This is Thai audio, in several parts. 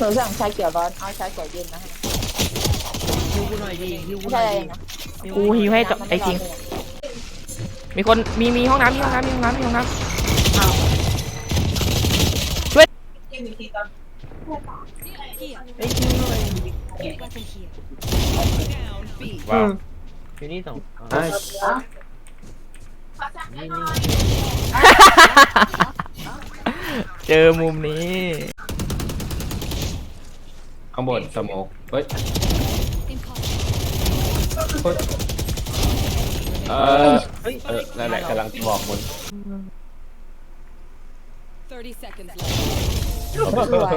หนูสั่งชาเขียวร้อน เอาชาเขียวเย็นนะฮิวกูหน่อยดิฮิวกูหน่ใช่อยดินะกูหิวให้กับไอ้คิง มีคนมีมีห้องน้ำมีห้องน้ำมีห้องน้ำมีห้องน้เอ้ยฮิวหน่อยว้าวอยู่นี่สองอ๋อไอ้ำ เจอมุมนี้ ข้างบนสโมกเฮ้ยเฮ้ยเออเฮ้ยเออนั่นแหละกำลังจะบอกมึง30 seconds left. สวย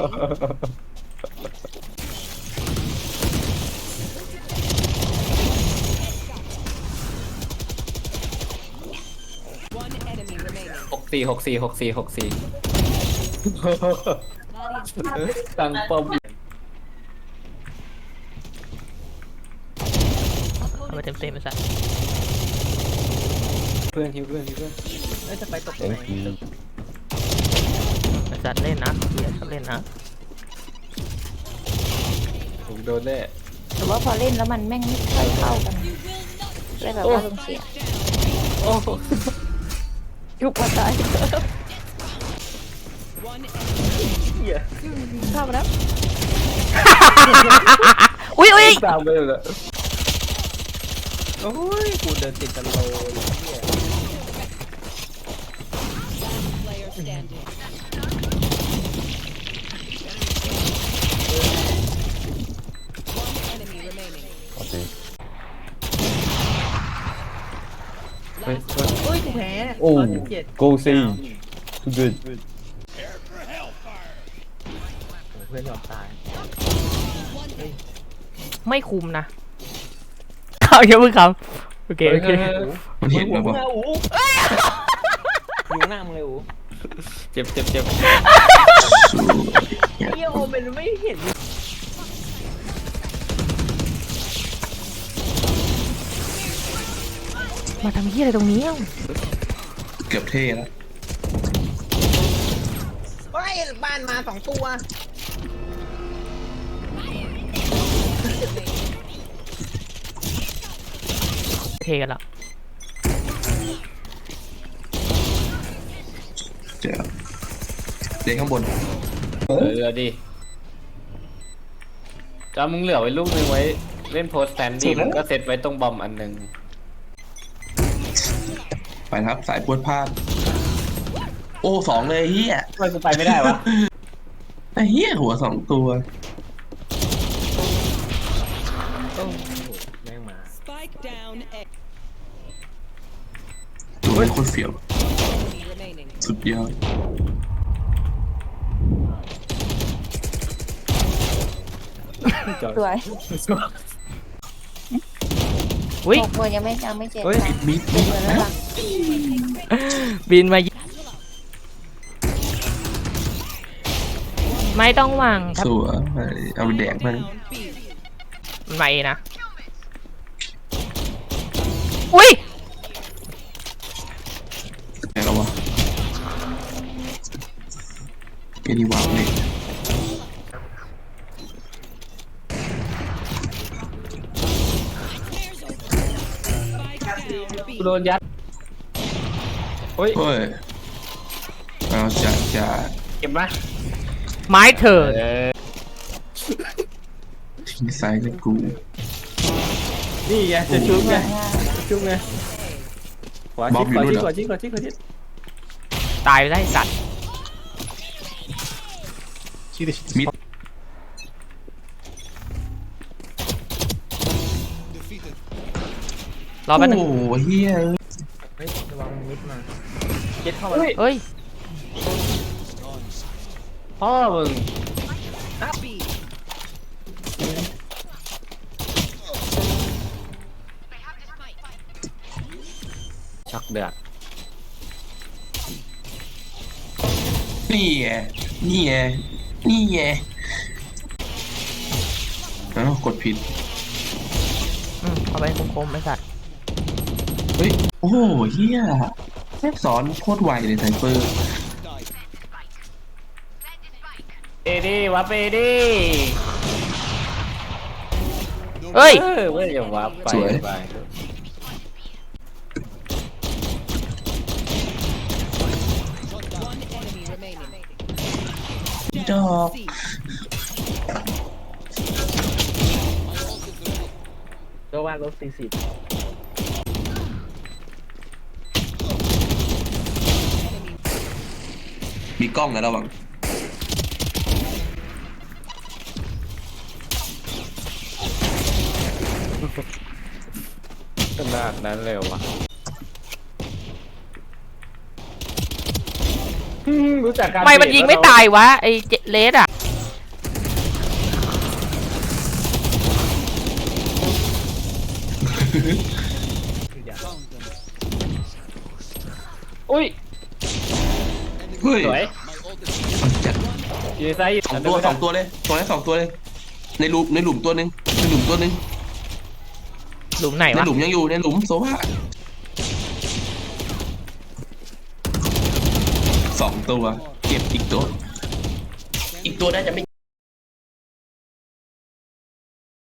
One enemy remaining. หกสี่หกสี่หกสี่หกสี่ ตั้งป้อม เอามาเต็มเต็มๆไปซะเพื่อนฮิวเพื่อนฮิวเพื่อนเอ้ยจะไปตกตรงไหนไอ้สัตว์เล่นนะเฮียชอบเล่นนะผมโดนแน่แต่ว่าพอเล่นแล้วมันแม่งไม่ค่อยเข้ากันเลยแบบว่าลงเสียโอ้โหยุบมาตาย One enemy. เข้ามาแล้วอุ้ยอุ้ยตามไปเลย โอ้ยกูเดินติดกันโลเลยเนี่ย Player standing. One enemy remaining. เฮ้ยเฮ้ยกูแพ้โอ้ร้อยสิบเจ็ดโกซี good เพื่อนยอมตาย ไม่คุมนะ เอาเยอะมึงคำโอเคโอเคมันเห็นแล้วมึปะงอะอูอยู่หน้ามึงเลยอูเจ็บเจ็บเจ็บไอ้เหี้ยโอเมนไม่เห็นมาทำเฮียอะไรตรงนี้เอ้าเกือบเท่แล้วเฮ้ยบ้านมาสองตัว เทกันละเจอเด็กข้างบนเออดิจำมึงเหลือไว้ลูกนึงไว้ เล่นโพสแตนดี้มึงก็เซตไว้ตรงบอมอันหนึงไปครับ สายพวดพลาด โอ้สองเลยเฮียทำไมกูไปไม่ได้วะ ไอ้เฮียหัวสองตัว ตัวนี้โคตรเฟี้ยว Enemy remaining. สุดยอดสวยอุ้ยหกคนยังไม่ยังไม่เจ็บเฮ้ยค่ะมิดมิดเหมือนแล้วล่ะบินมายิไม่ต้องหวังครับสวยเอาไปแดกมัน Down B. มันมาเองนะ อุ้ยไหนแล้ววะเกนี่วางเลย Spike down B. กูโดนยัดเฮ้ย เฮ้ยเอาจะจะเก็บไหมไม้เถิดเออทิ้งซ้ายเลยกู นี่ไงจะชุบไงจะชุบไงขวาบ๊อชิบดอยู่ขวานู่นชิดเหรอขวาชิดขวาชิดขวาชิดตายไปได้สัตว์มิดรอแป๊บนึงโอ้โหเฮียเฮ้ยระวังมิดมาเจ็ดเข้ามาเฮ้ยพ่อมึง เดือดนี่ไงนี่ไงนี่ไงเอ้ากดผิด อืมเอาไปคมๆไอ้สัตว์เฮ้ย โอ้โหเฮียแทบสอนโคตรไวเลยไซเฟอร์เอดิวับไปดิเฮ้ย เออเว้ยอย่าวับไปสวย ไป One enemy remaining. ดอก C. ก็ว่าลบสี่สิบมีกล้องนะระวังขนาดนั้นเลยเหรอวะอืม รู้จักการทำไมมันยิงไม่ตายวะไอ้เจเลสอะอุ้ยเฮ้ยสวยจัดอยู่ในซ้ายอยู่สองตัวสองตัวเลยตรงนี้สองตัวเลย ในหลุมในหลุมตัวหนึ่งในหลุมตัวหนึ่งหลุมไหนในวะหลุมยังอยู่ในหลุมโซฟา สองตัว เก็บอีกตัว อีกตัวน่าจะไม่